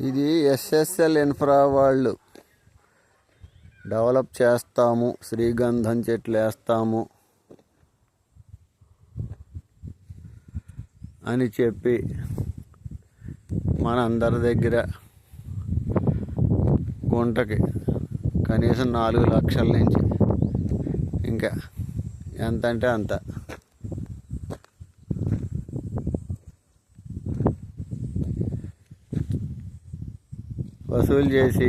ఇది SSL infra వాళ్ళు. Develop చేస్తాము శ్రీగంధం చెట్లు వేస్తాము అని చెప్పి మన అందరి దగ్గర గుంటకి కనీసం నాలుగు లక్షల నుంచి. ఇంకా ఎంత అంటే అంత. వసూలు చేసి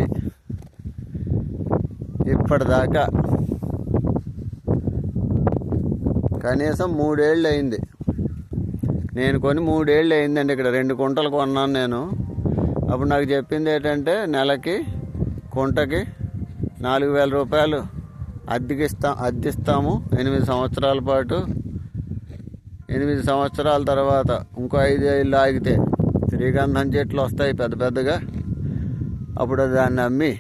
ఇప్పటిదాకా కనీసం మూడేళ్ళు అయింది నేను కొని మూడేళ్ళు అయిందండి ఇక్కడ. రెండు కుంటలు కొన్నాను నేను. అప్పుడు నాకు చెప్పింది ఏంటంటే నెలకి కుంటకి నాలుగు వేల రూపాయలు అద్దెకిస్తాం అద్దెస్తాము. ఎనిమిది సంవత్సరాల పాటు ఎనిమిది సంవత్సరాల తర్వాత ఇంకో ఐదు ఏళ్ళు ఆగితే శ్రీగంధం చెట్లు వస్తాయి పెద్ద పెద్దగా. అప్పుడు దాన్ని అమ్మి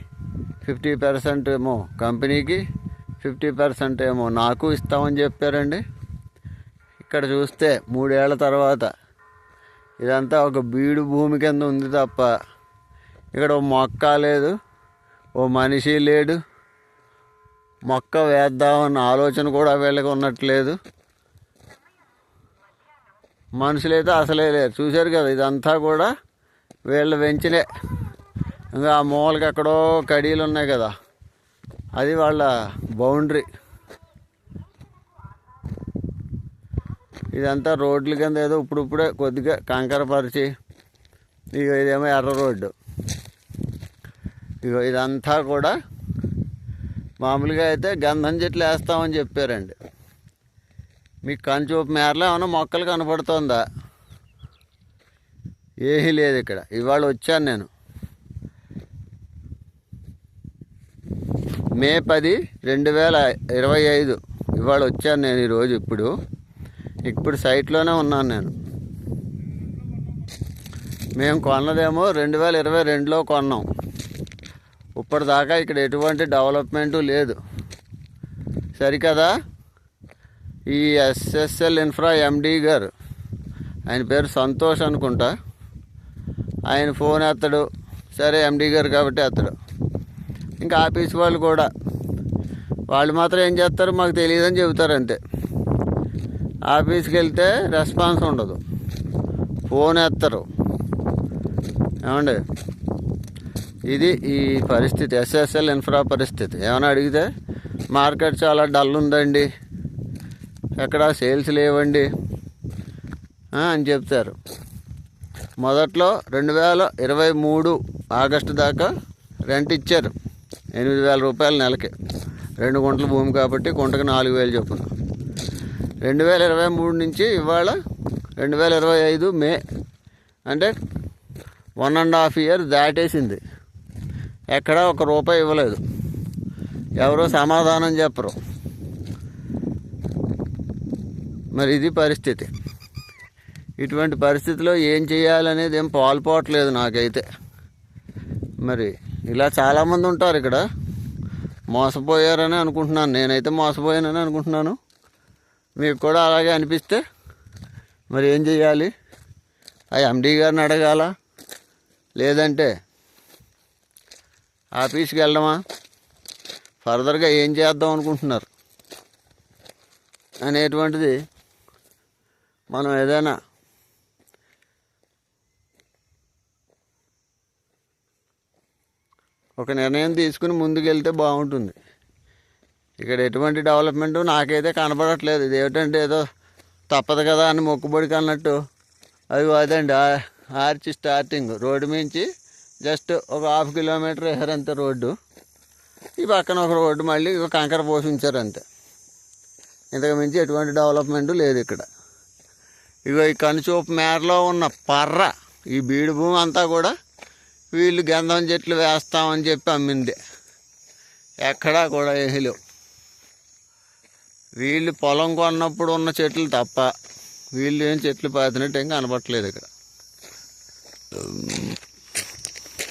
ఫిఫ్టీ పర్సెంట్ ఏమో కంపెనీకి ఫిఫ్టీ పర్సెంట్ ఏమో నాకు ఇస్తామని చెప్పారండి. ఇక్కడ చూస్తే మూడేళ్ళ తర్వాత ఇదంతా ఒక బీడు భూమి కింద ఉంది తప్ప ఇక్కడ ఓ మొక్క లేదు ఓ మనిషి లేడు మొక్క వేద్దామన్న ఆలోచన కూడా వీళ్ళకి ఉన్నట్లేదు. మనుషులైతే అసలే లేరు. చూశారు కదా ఇదంతా కూడా వీళ్ళు పెంచినే ఇంకా ఆ మూలకి ఎక్కడో కడీలు ఉన్నాయి కదా. అది వాళ్ళ బౌండరీ. ఇదంతా రోడ్ల కింద ఏదో ఇప్పుడిప్పుడే కొద్దిగా కంకర పరిచి ఇక ఇదేమో ఎర్ర రోడ్డు. ఇగో ఇదంతా కూడా మామూలుగా అయితే గంధం చెట్లు వేస్తామని చెప్పారండి. మీకు కంచూపు మేరలో ఏమైనా మొక్కలు కనపడుతుందా? ఏమీ లేదు ఇక్కడ. ఇవాళ వచ్చాను నేను. మే పది రెండు వేల ఇరవై ఐదు. ఇవాళ వచ్చాను నేను ఈరోజు ఇప్పుడు. ఇప్పుడు సైట్లోనే ఉన్నాను నేను. మేము కొన్నదేమో రెండు వేల ఇరవై రెండులో కొన్నాం. ఇప్పటిదాకా ఇక్కడ ఎటువంటి డెవలప్మెంటు లేదు. సరికదా? ఈ ఎస్ఎస్ఎల్ ఇన్ఫ్రా ఎండీ గారు ఆయన పేరు సంతోష్ అనుకుంటా. ఆయన ఫోన్ ఎత్తడు. సరే ఎండీ గారు కాబట్టి ఎత్తడు. ఇంకా ఆఫీస్ వాళ్ళు కూడా. వాళ్ళు మాత్రం ఏం చేస్తారు? మాకు తెలియదని చెబుతారు అంతే. ఆఫీస్కి వెళ్తే రెస్పాన్స్ ఉండదు. ఫోన్ ఎత్తరు. ఏమండి? ఇది ఈ పరిస్థితి ఎస్ఎస్ఎల్ ఇన్ఫ్రా పరిస్థితి. ఏమైనా అడిగితే మార్కెట్ చాలా డల్ ఉందండి. ఎక్కడ సేల్స్ లేవండి. అని చెప్తారు. మొదట్లో రెండు వేల ఇరవై మూడు ఆగస్టు దాకా రెంట్ ఇచ్చారు. ఎనిమిది వేల రూపాయలు నెలకి. రెండు గుంటల భూమి కాబట్టి గుంటకు నాలుగు వేలు చొప్పున రెండు వేల ఇరవై మూడు నుంచి ఇవాళ రెండు వేల ఇరవై ఐదు మే. అంటే వన్ అండ్ హాఫ్ ఇయర్ దాటేసింది. ఎక్కడా ఒక రూపాయి ఇవ్వలేదు. ఎవరో సమాధానం చెప్పరు. మరి ఇది పరిస్థితి. ఇటువంటి పరిస్థితిలో ఏం చేయాలనేది ఏం పాల్పోవట్లేదు నాకైతే. మరి ఇలా చాలామంది ఉంటారు ఇక్కడ. మోసపోయారని అనుకుంటున్నాను. నేనైతే మోసపోయానని అనుకుంటున్నాను. మీకు కూడా అలాగే అనిపిస్తే మరి ఏం చేయాలి ఆ ఎండీ గారిని అడగాల? లేదంటే ఆఫీస్కి వెళ్ళడమా ఫర్దర్గా ఏం చేద్దాం అనుకుంటున్నారు? అనేటువంటిది మనం ఏదైనా ఒక నిర్ణయం తీసుకుని ముందుకెళ్తే బాగుంటుంది. ఇక్కడ ఎటువంటి డెవలప్మెంట్ నాకైతే కనపడట్లేదు. ఇది ఏమిటంటే ఏదో తప్పదు కదా అని మొక్కుబడికి అన్నట్టు. అది అదండి ఆర్చి స్టార్టింగ్. రోడ్డు మించి జస్ట్ ఒక హాఫ్ కిలోమీటర్ వేసారు అంతే రోడ్డు. ఈ పక్కన ఒక రోడ్డు మళ్ళీ కంకర పోసి ఉంచారు అంతే ఇంతకు మించి ఎటువంటి డెవలప్మెంట్ లేదు ఇక్కడ. ఇగో ఈ కనుచూపు మేరలో ఉన్న పర్ర ఈ బీడు భూమి అంతా కూడా వీళ్ళు గంధం చెట్లు వేస్తామని చెప్పి అమ్మింది. ఎక్కడా కూడా ఏమీ లేవు. వీళ్ళు పొలం కొన్నప్పుడు ఉన్న చెట్లు తప్ప వీళ్ళు ఏం చెట్లు పాతినట్టు ఏం కనపట్లేదు ఇక్కడ.